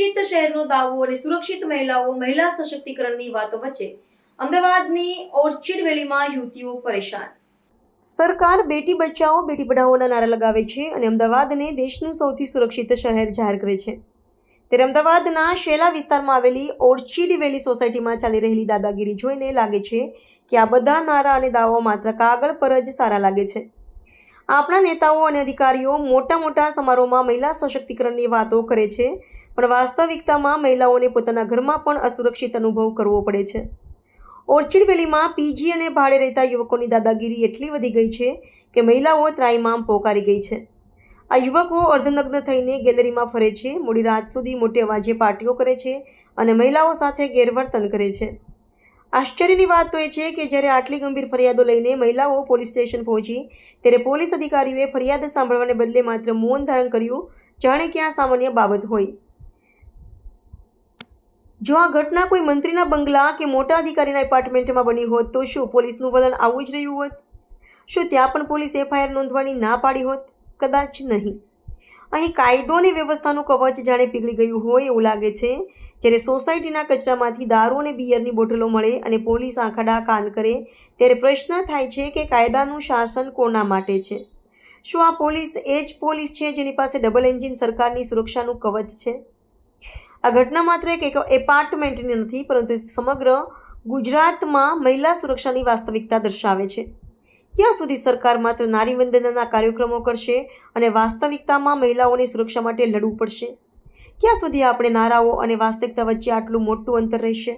સુરક્ષિત શહેરનો દાવો અને સુરક્ષિત મહિલાઓ મહિલા સશક્તિકરણની વાતો વચ્ચે અમદાવાદની ઓર્ચિડ વેલીમાં યુવતીઓ પરેશાન. સરકાર બેટી બચાવો, બેટી પઢાઓના નારા લગાવે છે અને અમદાવાદને દેશનું સૌથી સુરક્ષિત શહેર જાહેર કરે છે. ત્યારે અમદાવાદના શેલા વિસ્તારમાં આવેલી ઓર્ચિડ વેલી સોસાયટીમાં ચાલી રહેલી દાદાગીરી જોઈને લાગે છે કે આ બધા નારા અને દાવો માત્ર કાગળ પર જ સારા લાગે છે. આપણા નેતાઓ અને અધિકારીઓ મોટા મોટા સમારોહમાં મહિલા સશક્તિકરણની વાતો કરે છે પણ વાસ્તવિકતામાં મહિલાઓને પોતાના ઘરમાં પણ અસુરક્ષિત અનુભવ કરવો પડે છે. ઓર્ચિડ વેલીમાં પીજી અને ભાડે રહેતા યુવકોની દાદાગીરી એટલી વધી ગઈ છે કે મહિલાઓ ત્રાઈમામ પોકારી ગઈ છે. આ યુવકો અર્ધનગ્ન થઈને ગેલેરીમાં ફરે છે, મોડી રાત સુધી મોટે અવાજે પાર્ટીઓ કરે છે અને મહિલાઓ સાથે ગેરવર્તન કરે છે. આશ્ચર્યની વાત તો એ છે કે જ્યારે આટલી ગંભીર ફરિયાદો લઈને મહિલાઓ પોલીસ સ્ટેશન પહોંચી, ત્યારે પોલીસ અધિકારીઓએ ફરિયાદ સાંભળવાને બદલે માત્ર મૌન ધારણ કર્યું, જાણે કે આ સામાન્ય બાબત હોય. જો આ ઘટના કોઈ મંત્રીના બંગલા કે મોટા અધિકારીના એપાર્ટમેન્ટમાં બની હોત, તો શું પોલીસનું વલણ આવું જ રહ્યું હોત? શું ત્યાં પણ પોલીસ એફઆઈઆર નોંધવાની ના પાડી હોત? કદાચ નહીં. અહીં કાયદો અને વ્યવસ્થાનું કવચ જાણે પીગળી ગયું હોય એવું લાગે છે, જ્યારે સોસાયટીના કચરામાંથી દારૂ અને બિયરની બોટલો મળે અને પોલીસ આંખડા કાન કરે, ત્યારે પ્રશ્ન થાય છે કે કાયદાનું શાસન કોના માટે છે? શું આ પોલીસ એ જ પોલીસ છે જેની પાસે ડબલ એન્જિન સરકારની સુરક્ષાનું કવચ છે? આ ઘટના માત્ર એક એક એપાર્ટમેન્ટની નથી પરંતુ સમગ્ર ગુજરાતમાં મહિલા સુરક્ષાની વાસ્તવિકતા દર્શાવે છે ક્યાં સુધી સરકાર માત્ર નારી વંદનાના કાર્યક્રમો કરશે અને વાસ્તવિકતામાં મહિલાઓની સુરક્ષા માટે લડવું પડશે ક્યાં સુધી આપણે નારાઓ અને વાસ્તવિકતા વચ્ચે આટલું મોટું અંતર રહેશે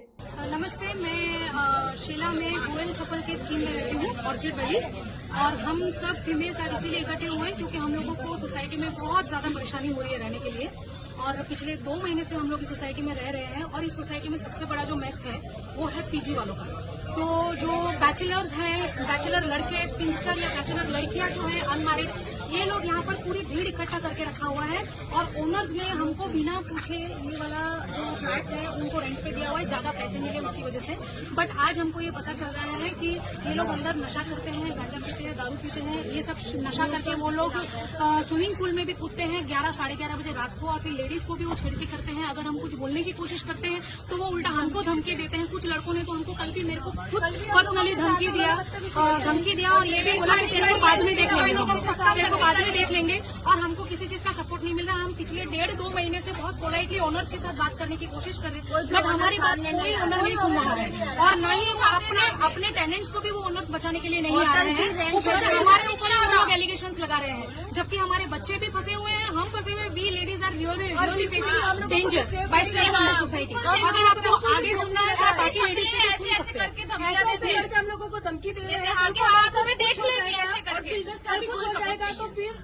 नमस्ते मैं अ, शिला में गोयल चप्पल की स्कीम में रहती हूँ ऑर्चिड वैली और हम सब फीमेल्स आज इसीलिए इकट्ठे हुए हैं क्योंकि हम लोगों को सोसाइटी में बहुत ज्यादा परेशानी हो रही है रहने के लिए और पिछले दो महीने से हम लोग इस सोसाइटी में रह रहे हैं और इस सोसाइटी में सबसे बड़ा जो मेस है, वो है पीजी वालों का। तो जो बैचलर्स हैं बैचलर लड़के स्पिंस्टर या बैचलर लड़कियाँ जो है अनमैरिड ये लोग यहाँ पर पूरी भीड़ इकट्ठा करके रखा हुआ है और ओनर्स ने हमको बिना पूछे ये वाला जो फ्लैट्स है, उनको रेंट पे दिया हुआ है, ज़्यादा पैसे मिले उसकी वजह से। बट आज हमको ये पता चल रहा है कि ये लोग अंदर नशा करते हैं, गांजा पीते हैं, दारू पीते हैं, ये सब नशा करके वो लोग स्विमिंग पूल में भी कूदते हैं ग्यारह, साढ़े ग्यारह बजे रात को और फिर को भी वो छेड़ती करते हैं, अगर हम कुछ बोलने की कोशिश करते हैं तो वो उल्टा हमको धमकी देते हैं। कुछ लड़कों ने तो हमको कल भी मेरे को खुद पर्सनली धमकी दिया धमकी दिया और ये भी बोला कि तेरे को बाद में देख लेंगे तेरे को बाद में देख लेंगे और हमको किसी चीज़ का सपोर्ट नहीं मिल रहा। हम पिछले डेढ़ दो महीने से बहुत पोलाइटली ऑनर्स के साथ बात करने की कोशिश कर रहे हैं बट हमारी बात कोई ऑनर नहीं सुन रहा है। और न ही अपने अपने टेनेंट्स को भी वो ऑनर्स बचाने के लिए नहीं आ रहे हैं। वो लोग एलिगेशन लगा रहे हैं जबकि हमारे बच्चे भी फंसे हुए हैं हम फंसे हुए we ladies are really facing danger by staying in the society अगर आपको आगे सुनना है तो आप बाकी लेडीज से भी सुन सकते हैं धमकियां देते हैं हम लोगों को धमकी दे रहे हैं हाँ, कि हाँ, तुम्हें देख लेंगे ऐसे करके कभी कुछ हो जाएगा तो फिर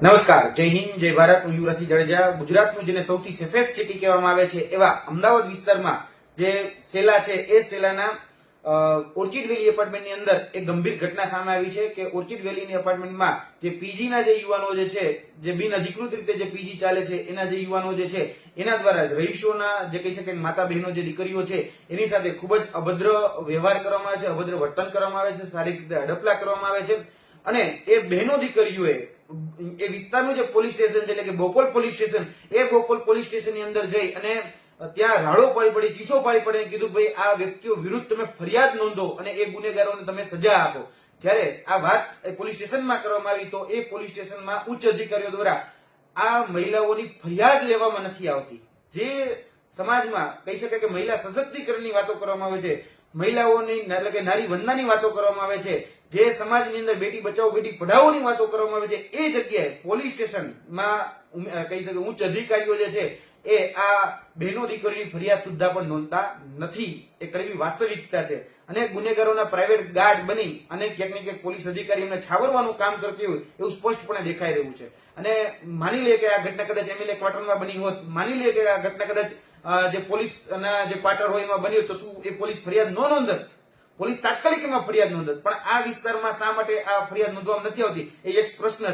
નમસ્કાર જય હિન્દ જય ભારત હું યુવરાજસિંહ જાડેજા ગુજરાતનું જેને સૌથી સેફેસ્ટ સિટી કહેવામાં આવે છે એવા અમદાવાદ વિસ્તારમાં જે સેલા છે એ સેલાના અ, ઓર્ચિડ વેલી એપાર્ટમેન્ટની અંદર એક ગંભીર ઘટના સામે આવી છે કે ઓર્ચિડ વેલીની એપાર્ટમેન્ટમાં જે પીજીના જે યુવાનો જે છે, જે બિન અધિકૃત રીતે જે પીજી ચાલે છે, એના જે યુવાનો જે છે, એના દ્વારા રહીશોના જે કહી શકાય માતા બહેનો જે દીકરીઓ છે, એની સાથે ખૂબ જ અભદ્ર વ્યવહાર કરવામાં આવે છે, અભદ્ર વર્તન કરવામાં આવે છે, સારી રીતે હડપલા કરવામાં આવે છે. અને એ બહેનો દીકરીઓએ એ વિસ્તારનું જે પોલીસ સ્ટેશન છે, એટલે કે બોપોલ પોલીસ સ્ટેશન, એ બોપોલ પોલીસ સ્ટેશનની અંદર જઈ અને ત્યાં રાડો પાડી પડી ચીસો પાડી પડે કીધું ભાઈ, આ વ્યક્તિઓ વિરુદ્ધ તમે ફરિયાદ નોંધો અને એ ગુનેગારોને તમે સજા આપો. જ્યારે આ વાત પોલીસ સ્ટેશનમાં કરવામાં આવી તો એ પોલીસ સ્ટેશનમાં ઉચ્ચ અધિકારીઓ દ્વારા આ મહિલાઓની ફરિયાદ લેવામાં નથી આવતી. જે સમાજમાં કહી શકાય કે મહિલા સશક્તિકરણની વાતો કરવામાં આવે છે, મહિલાઓની એટલે કે નારી વંદનાની વાતો કરવામાં આવે છે, જે સમાજની અંદર બેટી બચાવો, બેટી પઢાઓની વાતો કરવામાં આવે છે, એ જગ્યાએ પોલીસ સ્ટેશનમાં કહી શકે ઉચ્ચ અધિકારીઓ જે છે એ આ બહેનો દીકરીની ફરિયાદ સુદ્ધા પણ નોંધતા નથી. એ કડવી વાસ્તવિકતા છે. અને ગુનેગારોના પ્રાઇવેટ ગાર્ડ બની અને ક્યાંક ને ક્યાંક પોલીસ અધિકારી એમને છાવરવાનું કામ કરતી હોય એવું સ્પષ્ટપણે દેખાઈ રહ્યું છે. અને માની લે કે આ ઘટના કદાચ એમએલએ ક્વાર્ટરમાં બની હોત, માની લે કે આ ઘટના કદાચ જે પોલીસના જે ક્વાર્ટર હોય એમાં બની હોત, તો શું એ પોલીસ ફરિયાદ ન નોંધત? પોલીસ તાત્કાલિક એમાં ફરિયાદ નોંધત. પણ આ વિસ્તારમાં શા માટે આ ફરિયાદ નોંધવામાં નથી આવતી? એ એક પ્રશ્ન છે.